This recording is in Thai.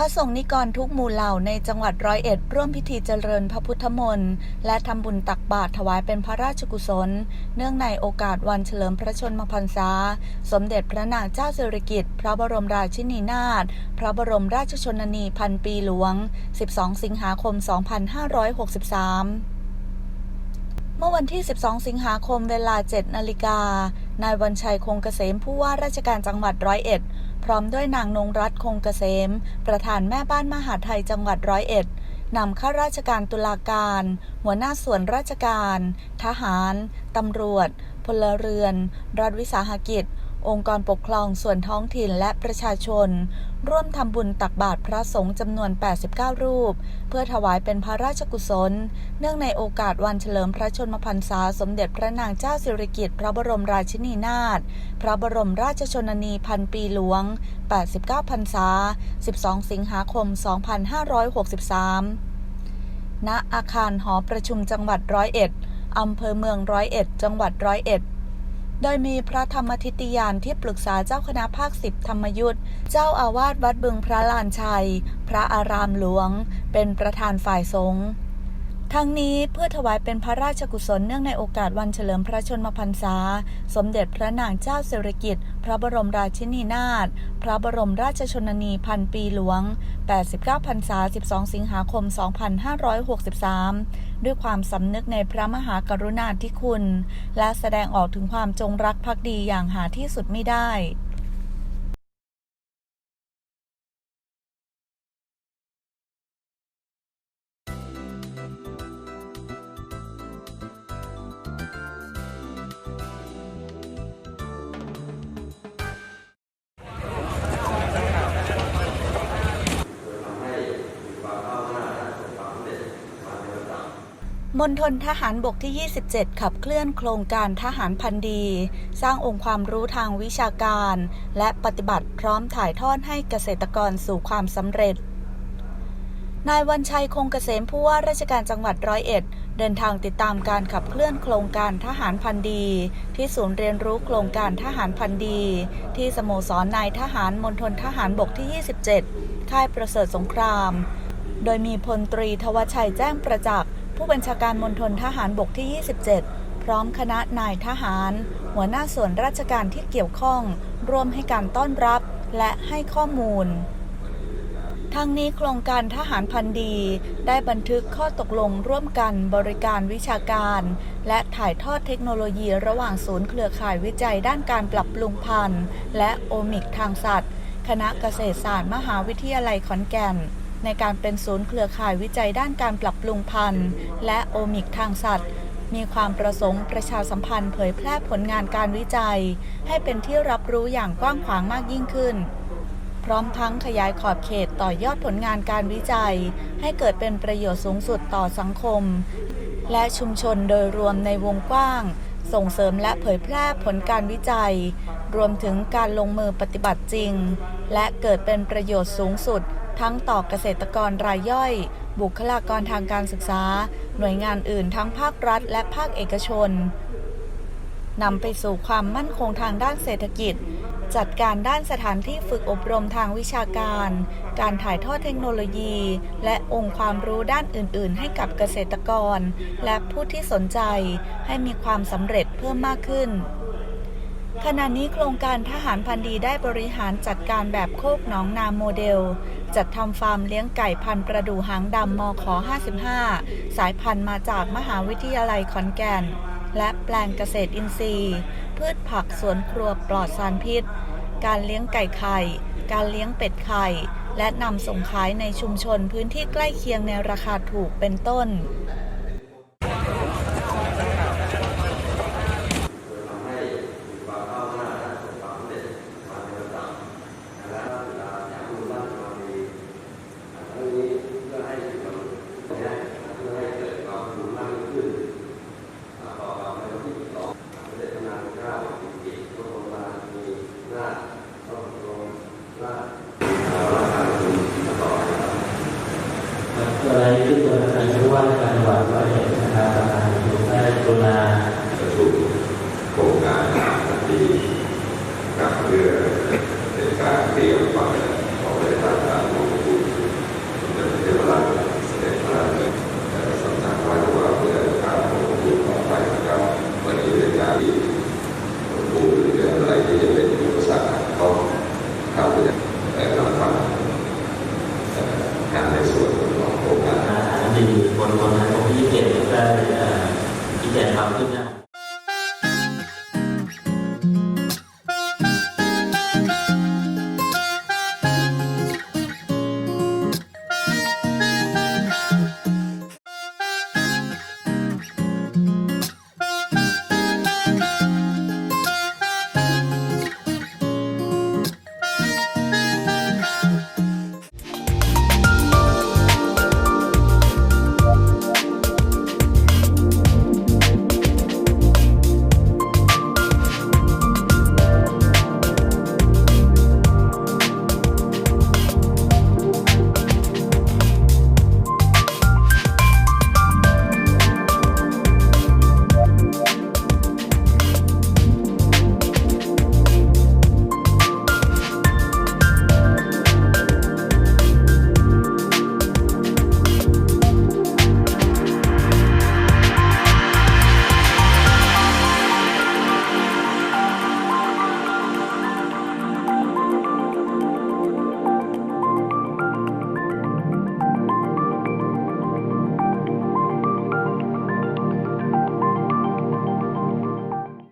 พระสงฆ์นิกรทุกหมู่เหล่าในจังหวัดร้อยเอ็ด ร่วมพิธีเจริญพระพุทธมนต์และทำบุญตักบาตรถวายเป็นพระราชกุศล เนื่องในโอกาสวันเฉลิมพระชนมพรรษา สมเด็จพระนางเจ้าสิริกิติ์พระบรมราชินีนาถพระบรมราชชนนีพันปีหลวง 12 สิงหาคม 2563เมื่อวันที่ 12 สิงหาคม เวลา 7 นาฬิกา นายวันชัยคงเกษมผู้ว่าราชการจังหวัดร้อยเอ็ด พร้อมด้วยนางนงรัตน์คงเกษม ประธานแม่บ้านมหาไทยจังหวัดร้อยเอ็ดนำข้าราชการตุลาการ หัวหน้าส่วนราชการ ทหาร ตำรวจ พลเรือน รัฐวิสาหกิจ องค์กรปกครองส่วนท้องถิ่นและประชาชน ร่วมทำบุญตักบาตรพระสงฆ์จำนวน 89 รูป เพื่อถวายเป็นพระราชกุศล เนื่องในโอกาสวันเฉลิมพระชนมพรรษาสมเด็จพระนางเจ้าสิริกิติ์พระบรมราชินีนาถพระบรมราชชนนีพันปีหลวง 89 พรรษา 12 สิงหาคม 2563ณอาคารหอประชุมจังหวัดร้อยเอ็ดอำเภอเมืองร้อยเอ็ด จังหวัดร้อยเอ็ด โดยมีพระธรรมทิติยานที่ปรึกษาเจ้าคณะภาคสิบธรรมยุทธเจ้าอาวาสวัดบึงพระลานชัย พระอารามหลวง เป็นประธานฝ่ายสงฆ์ ทั้งนี้เพื่อถวายเป็นพระราชกุศลเนื่องในโอกาสวันเฉลิมพระชนมพรรษา สมเด็จพระนางเจ้าสิริกิติ์พระบรมราชินีนาถพระบรมราชชนนีพันปีหลวง 89พรรษา 12 สิงหาคม 2563 ด้วยความสำนึกในพระมหากรุณาธิคุณ และแสดงออกถึงความจงรักภักดีอย่างหาที่สุดไม่ได้ มณฑลทหารบกที่ 27 ขับเคลื่อนโครงการทหารพันธ์ดี สร้างองค์ความรู้ทางวิชาการ และปฏิบัติพร้อมถ่ายทอดให้เกษตรกรสู่ความสำเร็จ นายวันชัยคงเกษมผู้ว่าราชการจังหวัดร้อยเอ็ด เดินทางติดตามการขับเคลื่อนโครงการทหารพันธ์ดี ที่ศูนย์เรียนรู้โครงการทหารพันธ์ดี ที่สโมสรนายทหารมณฑลทหารบกที่ 27 ค่ายประเสริฐสงคราม โดยมีพลตรีทวชชัยแจ้งประจักษ์ ผู้บัญชาการมณฑลทหารบกที่ 27 พร้อมคณะนายทหาร หัวหน้าส่วนราชการที่เกี่ยวข้อง ร่วมให้การต้อนรับและให้ข้อมูลทั้งนี้โครงการทหารพันธ์ดีได้บันทึกข้อตกลงร่วมกันบริการวิชาการ และถ่ายทอดเทคโนโลยีระหว่างศูนย์เครือข่ายวิจัยด้านการปรับปรุงพันธุ์ และโอมิกทางสัตว์ คณะเกษตรศาสตร์มหาวิทยาลัยขอนแก่น ในการเป็นศูนย์เครือข่ายวิจัยด้านการปรับปรุงพันธุ์ และโอมิกทางสัตว์ มีความประสงค์ประชาสัมพันธ์เผยแพร่ผลงานการวิจัย ให้เป็นที่รับรู้อย่างกว้างขวางมากยิ่งขึ้น พร้อมทั้งขยายขอบเขตต่อยอดผลงานการวิจัย ให้เกิดเป็นประโยชน์สูงสุดต่อสังคม และชุมชนโดยรวมในวงกว้างส่งเสริมและเผยแพร่ผลการวิจัย รวมถึงการลงมือปฏิบัติจริง และเกิดเป็นประโยชน์สูงสุด ทั้งต่อเกษตรกรรายย่อย บุคลากรทางการศึกษา หน่วยงานอื่นทั้งภาครัฐ และภาคเอกชนนำไปสู่ความมั่นคงทางด้านเศรษฐกิจ จัดการด้านสถานที่ฝึกอบรมทางวิชาการ การถ่ายทอดเทคโนโลยี และองค์ความรู้ด้านอื่น ๆ ให้กับเกษตรกร และผู้ที่สนใจให้มีความสำเร็จเพิ่มมากขึ้น ขณะนี้โครงการทหารพันธ์ดีได้บริหารจัดการแบบโคกหนองนาโมเดล จัดทำฟาร์มเลี้ยงไก่พันธุ์ประดูหางดำมข55 สายพันธุ์มาจากมหาวิทยาลัยขอนแก่น และแปลงเกษตรอินทรีย์ พืชผักสวนครัวปลอดสารพิษ การเลี้ยงไก่ไข่ การเลี้ยงเป็ดไข่ และนำส่งขายในชุมชนพื้นที่ใกล้เคียงในราคาถูกเป็นต้น 对呀，一点 bidang.